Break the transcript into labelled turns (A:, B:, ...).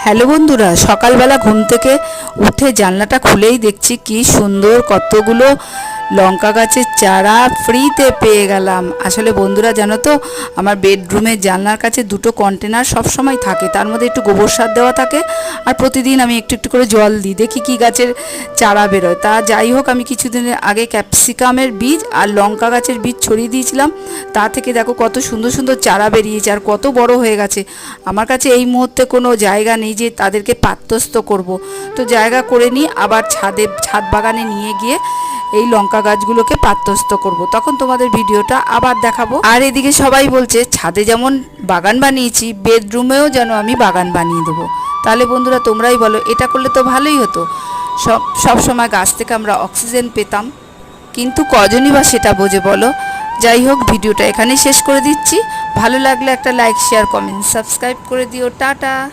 A: Hello বন্ধুরা সকালবেলা ঘুম থেকে উঠে জানলাটা খুলেই দেখছি কি সুন্দর কতগুলো লঙ্কা গাছের চারা ফ্রিতে পেয়ে গেলাম। আসলে বন্ধুরা জানো তো, আমার বেডরুমের জানলার কাছে দুটো কন্টেনার সব সময় থাকে। তার মধ্যে একটু গোবর সার দেওয়া থাকে আর প্রতিদিন আমি একটু একটু করে জল দিই। দেখি কি গাছের চারা বেরোয়। তা যাই হোক, আমি কিছুদিনের আগে ক্যাপসিকামের বীজ আর লঙ্কা গাছের বীজ ছড়িয়ে দিয়েছিলাম। তা থেকে দেখো কত সুন্দর সুন্দর চারা বেরিয়েছে আর কত বড় হয়ে গেছে। আমার কাছে এই মুহূর্তে কোনো জায়গা নেই যে তাদেরকে পাত্রস্থ করব। তো জায়গা করে নিই, আবার ছাদে, ছাদ বাগানে নিয়ে গিয়ে এই লঙ্কা গাছগুলোকে পাত্রস্থ করব। তখন তোমাদের ভিডিওটা আবার দেখাবো। আর এদিকে সবাই বলছে, ছাদে যেমন বাগান বানিয়েছি, বেডরুমেও যেন আমি বাগান বানিয়ে দেবো। তাহলে বন্ধুরা, তোমরাই বলো, এটা করলে তো ভালোই হতো। সব সব সময় গাছ থেকে আমরা অক্সিজেন পেতাম। কিন্তু কজনই বা সেটা বোঝে বলো? যাই হোক, ভিডিওটা এখানেই শেষ করে দিচ্ছি। ভালো লাগলে একটা লাইক, শেয়ার, কমেন্ট, সাবস্ক্রাইব করে দিও। টাটা!